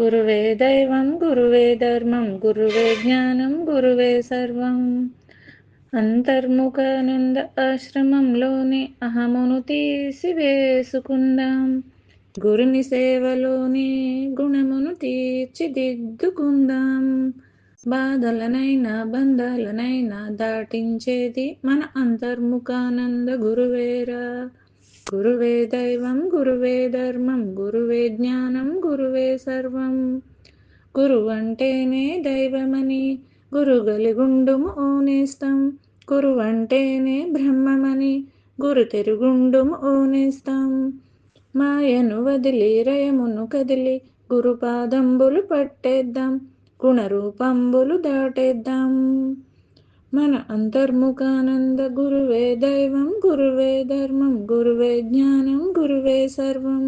గురువే దైవం గురువే ధర్మం గురువే జ్ఞానం గురువే సర్వం. అంతర్ముఖానంద ఆశ్రమంలోని అహమును తీసివేసుకుందాం. గురుని సేవలోని గుణమును తీర్చిదిద్దుకుందాం. బాధలనైనా బంధాలనైనా దాటించేది మన అంతర్ముఖానంద గురువేరా. గురువే దైవం గురువే ధర్మం గురువే జ్ఞానం గురువే సర్వం. గురువు అంటేనే దైవమని గురుగలిగుండుము ఓనేస్తాం. గురువు అంటేనే బ్రహ్మమని గురు తెరుగుండుము ఓనేస్తాం. మాయను వదిలి రయమును కదిలి గురుపాదంబులు పట్టేద్దాం. గుణరూపంబులు దాటేద్దాం. మన అంతర్ముఖానంద గురువే దైవం గురువే ధర్మం గురువే జ్ఞానం గురువే సర్వం.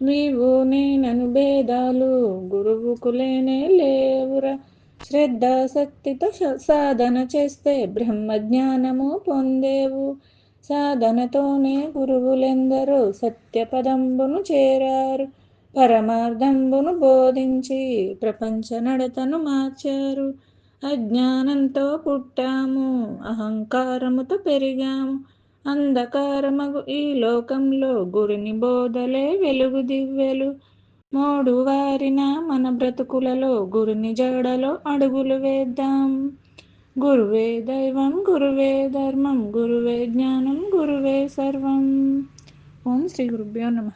నీవు నేనను భేదాలు గురువుకు లేనే లేవురా. శ్రద్ధాశక్తితో సాధన చేస్తే బ్రహ్మ జ్ఞానము పొందేవు. సాధనతోనే గురువులెందరూ సత్యపదంబును చేరారు. పరమార్థంబును బోధించి ప్రపంచ నడతను మార్చారు. అజ్ఞానంతో పుట్టాము అహంకారముతో పెరిగాము. అంధకారమగు ఈ లోకంలో గురిని బోధలే వెలుగు దివ్వెలు. మోడు వారిన మన బ్రతుకులలో గురుని జడలో అడుగులు వేద్దాం. గురువే దైవం గురువే ధర్మం గురువే జ్ఞానం గురువే సర్వం. ఓం శ్రీ గురుభ్యో నమ.